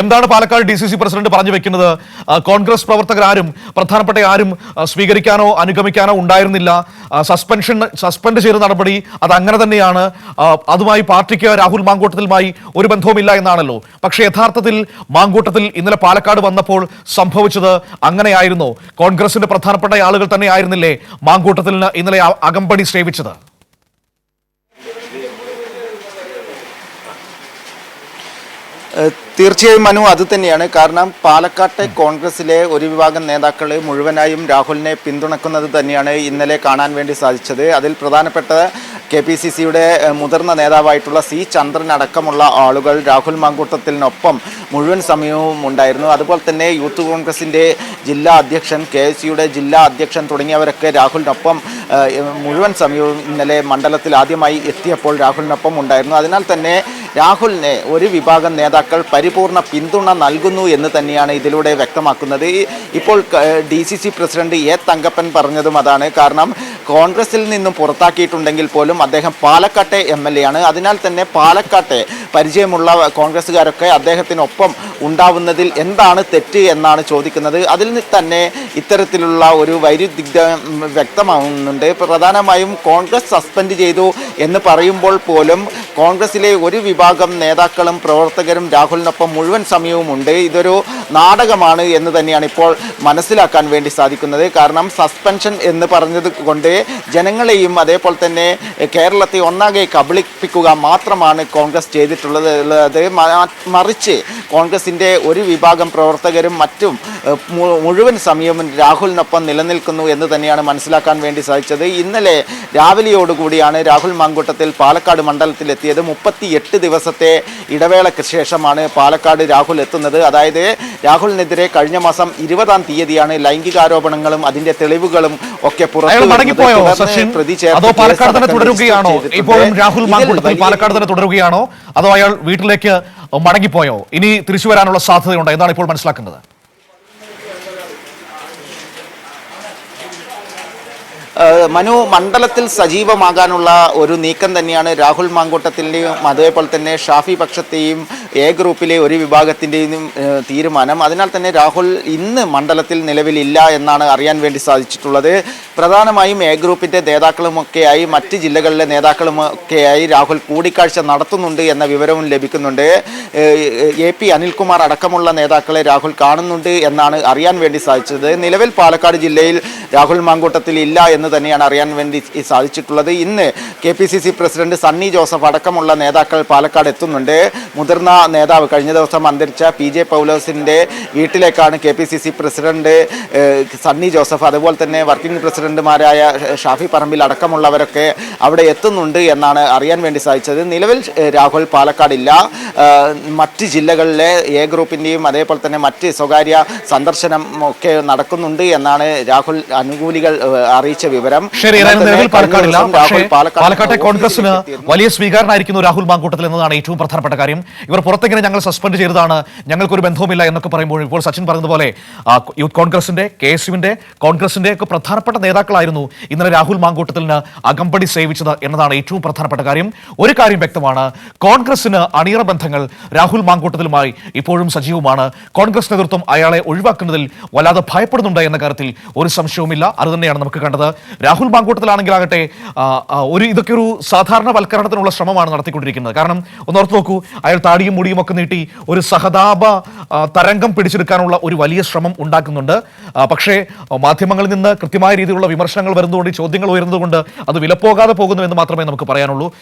എന്താണ് Palakkad D C C president പറഞ്ഞു വെക്കുന്നത്? കോൺഗ്രസ് പ്രവർത്തകർ ആരും പ്രധാനപ്പെട്ട ആരും സ്വീകരിക്കാനോ അനുഗമിക്കാനോ ഉണ്ടായിരുന്നില്ല. സസ്പെൻഷൻ സസ്പെൻഡ് ചെയ്ത നടപടി അത് അങ്ങനെ തന്നെയാണ്. അതുമായി പാർട്ടിക്ക് രാഹുൽ മാങ്കൂട്ടത്തിലുമായി ഒരു ബന്ധവുമില്ല എന്നാണല്ലോ. പക്ഷേ യഥാർത്ഥത്തിൽ മാങ്കൂട്ടത്തിൽ ഇന്നലെ പാലക്കാട് വന്നപ്പോൾ സംഭവിച്ചത് അങ്ങനെയായിരുന്നു. കോൺഗ്രസിന്റെ പ്രധാനപ്പെട്ട ആളുകൾ തന്നെ ആയിരുന്നില്ലേ മാങ്കൂട്ടത്തിന് ഇന്നലെ അകമ്പടി സേവിച്ചത്? തീർച്ചയായും മനു അത് തന്നെയാണ്. കാരണം പാലക്കാട്ടെ കോൺഗ്രസിലെ ഒരു വിഭാഗം നേതാക്കൾ മുഴുവനായും രാഹുലിനെ പിന്തുണക്കുന്നത് തന്നെയാണ് ഇന്നലെ കാണാൻ വേണ്ടി സാധിച്ചത്. അതിൽ പ്രധാനപ്പെട്ട കെ പി സി സിയുടെ മുതിർന്ന നേതാവായിട്ടുള്ള സി ചന്ദ്രൻ അടക്കമുള്ള ആളുകൾ രാഹുൽ മാങ്കൂട്ടത്തിനൊപ്പം മുഴുവൻ സമയവും ഉണ്ടായിരുന്നു. അതുപോലെ തന്നെ യൂത്ത് കോൺഗ്രസിന്റെ ജില്ലാ അധ്യക്ഷൻ കെ എസ് ജില്ലാ അധ്യക്ഷൻ തുടങ്ങിയവരൊക്കെ രാഹുലിനൊപ്പം മുഴുവൻ സമയവും ഇന്നലെ മണ്ഡലത്തിൽ ആദ്യമായി എത്തിയപ്പോൾ രാഹുലിനൊപ്പം ഉണ്ടായിരുന്നു. അതിനാൽ തന്നെ രാഹുലിനെ ഒരു വിഭാഗം നേതാക്കൾ പരിപൂർണ പിന്തുണ നൽകുന്നു എന്ന് തന്നെയാണ് ഇതിലൂടെ വ്യക്തമാക്കുന്നത്. ഇപ്പോൾ D C C president A Thankappan പറഞ്ഞതും അതാണ്. കാരണം കോൺഗ്രസിൽ നിന്നും പുറത്താക്കിയിട്ടുണ്ടെങ്കിൽ പോലും അദ്ദേഹം പാലക്കാട്ടെ എം എൽ എ ആണ്. അതിനാൽ തന്നെ പാലക്കാട്ടെ പരിചയമുള്ള കോൺഗ്രസ്സുകാരൊക്കെ അദ്ദേഹത്തിനൊപ്പം ഉണ്ടാവുന്നതിൽ എന്താണ് തെറ്റ് എന്നാണ് ചോദിക്കുന്നത്. അതിൽ തന്നെ ഇത്തരത്തിലുള്ള ഒരു വൈരുദ്ധ്യം വ്യക്തമാവുന്നുണ്ട്. പ്രധാനമായും കോൺഗ്രസ് സസ്പെൻഡ് ചെയ്തു എന്ന് പറയുമ്പോൾ പോലും കോൺഗ്രസിലെ ഒരു വിഭാഗം നേതാക്കളും പ്രവർത്തകരും രാഹുലിനൊപ്പം മുഴുവൻ സമയവും ഉണ്ട് ഇതൊരു നാടകമാണ് എന്ന് തന്നെയാണ് ഇപ്പോൾ മനസ്സിലാക്കാൻ വേണ്ടി സാധിക്കുന്നത്. കാരണം സസ്പെൻഷൻ എന്ന് പറഞ്ഞത് കൊണ്ട് ജനങ്ങളെയും അതേപോലെ തന്നെ കേരളത്തെ ഒന്നാകെ കബളിപ്പിക്കുക മാത്രമാണ് കോൺഗ്രസ് ചെയ്തിട്ടുള്ളത്. ഉള്ളത് മ- മറിച്ച് കോൺഗ്രസിന്റെ ഒരു വിഭാഗം പ്രവർത്തകരും മറ്റും മുഴുവൻ സമയവും രാഹുലിനൊപ്പം നിലനിൽക്കുന്നു എന്ന് തന്നെയാണ് മനസ്സിലാക്കാൻ വേണ്ടി സാധിച്ചത്. ഇന്നലെ രാവിലെയോടുകൂടിയാണ് രാഹുൽ മാങ്കൂട്ടത്തിൽ പാലക്കാട് മണ്ഡലത്തിൽ എത്തിയത് മുപ്പത്തി എട്ട് ദിവസത്തെ ഇടവേളയ്ക്ക് ശേഷമാണ് പാലക്കാട് രാഹുൽ എത്തുന്നത്. അതായത് രാഹുലിനെതിരെ കഴിഞ്ഞ മാസം ഇരുപതാം തീയതിയാണ് ലൈംഗികാരോപണങ്ങളും അതിന്റെ തെളിവുകളും ഒക്കെ തുടരുകയാണോ? ഇപ്പോഴും രാഹുൽ പാലക്കാട് തന്നെ തുടരുകയാണോ? അതോ അയാൾ വീട്ടിലേക്ക് മടങ്ങിപ്പോയോ? ഇനി തിരിച്ചു വരാനുള്ള സാധ്യതയുണ്ടോ? എന്നാണ് ഇപ്പോൾ മനസ്സിലാക്കുന്നത്? മനു മണ്ഡലത്തിൽ സജീവമാകാനുള്ള ഒരു നീക്കം തന്നെയാണ് രാഹുൽ മാങ്കൂട്ടത്തിന്റെയും അതേപോലെ തന്നെ ഷാഫി പക്ഷത്തെയും എ ഗ്രൂപ്പിലെ ഒരു വിഭാഗത്തിന്റെയും തീരുമാനം. അതിനാൽ തന്നെ രാഹുൽ ഇന്ന് മണ്ഡലത്തിൽ നിലവിലില്ല എന്നാണ് അറിയാൻ വേണ്ടി സാധിച്ചിട്ടുള്ളത്. പ്രധാനമായും എ ഗ്രൂപ്പിന്റെ നേതാക്കളുമൊക്കെയായി മറ്റ് ജില്ലകളിലെ നേതാക്കളുമൊക്കെയായി രാഹുൽ കൂടിക്കാഴ്ച നടത്തുന്നുണ്ട് എന്ന വിവരവും ലഭിക്കുന്നുണ്ട്. എ പി അനിൽകുമാർ അടക്കമുള്ള നേതാക്കളെ രാഹുൽ കാണുന്നുണ്ട് എന്നാണ് അറിയാൻ വേണ്ടി സാധിച്ചത്. നിലവിൽ പാലക്കാട് ജില്ലയിൽ രാഹുൽ മാങ്കൂട്ടത്തിൽ ഇല്ല എന്ന് തന്നെയാണ് അറിയാൻ വേണ്ടി സാധിച്ചിട്ടുള്ളത്. ഇന്ന് കെ പ്രസിഡന്റ് സണ്ണി ജോസഫ് അടക്കമുള്ള നേതാക്കൾ പാലക്കാട് എത്തുന്നുണ്ട്. മുതിർന്ന നേതാവ് കഴിഞ്ഞ ദിവസം അന്തരിച്ച പി ജെ പൗലോസിന്റെ വീട്ടിലേക്കാണ് കെ പ്രസിഡന്റ് സണ്ണി ജോസഫ് അതുപോലെ തന്നെ വർക്കിംഗ് പ്രസിഡന്റുമാരായ ഷാഫി പറമ്പിൽ അടക്കമുള്ളവരൊക്കെ അവിടെ എത്തുന്നുണ്ട് എന്നാണ് അറിയാൻ വേണ്ടി സാധിച്ചത്. നിലവിൽ രാഹുൽ പാലക്കാടില്ല. മറ്റ് ജില്ലകളിലെ എ ഗ്രൂപ്പിന്റെയും അതേപോലെ തന്നെ മറ്റ് സ്വകാര്യ സന്ദർശനം ഒക്കെ നടക്കുന്നുണ്ട് എന്നാണ് രാഹുൽ അനുകൂലികൾ അറിയിച്ച വിവരം. പാലക്കാട്ടെ കോൺഗ്രസിന് വലിയ സ്വീകാരനായിരിക്കുന്നു രാഹുൽ മാങ്കൂട്ടത്തിൽ എന്നതാണ് ഏറ്റവും പ്രധാനപ്പെട്ട കാര്യം. ഇവർ പുറത്തെങ്ങനെ ഞങ്ങൾ സസ്പെൻഡ് ചെയ്തതാണ് ഞങ്ങൾക്കൊരു ബന്ധവുമില്ല എന്നൊക്കെ പറയുമ്പോൾ ഇപ്പോൾ സച്ചിൻ പറഞ്ഞതുപോലെ യൂത്ത് കോൺഗ്രസിന്റെ കെ എസ് യുവിന്റെ കോൺഗ്രസിന്റെ ഒക്കെ പ്രധാനപ്പെട്ട നേതാക്കളായിരുന്നു ഇന്നലെ രാഹുൽ മാങ്കൂട്ടത്തിന് അകമ്പടി സേവിച്ചത് എന്നതാണ് ഏറ്റവും പ്രധാനപ്പെട്ട കാര്യം. ഒരു കാര്യം വ്യക്തമാണ്. കോൺഗ്രസിന് അണിയറ ബന്ധങ്ങൾ രാഹുൽ മാങ്കൂട്ടത്തിലുമായി ഇപ്പോഴും സജീവമാണ്. കോൺഗ്രസ് നേതൃത്വം അയാളെ ഒഴിവാക്കുന്നതിൽ വല്ലാതെ ഭയപ്പെടുന്നുണ്ട് എന്ന കാര്യത്തിൽ ഒരു സംശയവുമില്ല. അത് തന്നെയാണ് നമുക്ക് കണ്ടത്. രാഹുൽ മാങ്കൂട്ടത്തിലാണെങ്കിലാകട്ടെ ഒരു ഇതൊക്കെ ഒരു സാധാരണവൽക്കരണത്തിനുള്ള ശ്രമമാണ് നടത്തിക്കൊണ്ടിരിക്കുന്നത്. കാരണം ഒന്ന് ഓർത്ത് നോക്കൂ അയാൾ താടിയും മുടിയും ഒക്കെ നീട്ടി ഒരു സഹതാപ തരംഗം പിടിച്ചെടുക്കാനുള്ള ഒരു വലിയ ശ്രമം ഉണ്ടാക്കുന്നുണ്ട്. പക്ഷേ മാധ്യമങ്ങളിൽ നിന്ന് കൃത്യമായ രീതിയിലുള്ള വിമർശനങ്ങൾ വരുന്നതുകൊണ്ട് ചോദ്യങ്ങൾ ഉയരുന്നതുകൊണ്ട് അത് വിലപ്പോകാതെ പോകുന്നു എന്ന് മാത്രമേ നമുക്ക് പറയാനുള്ളൂ.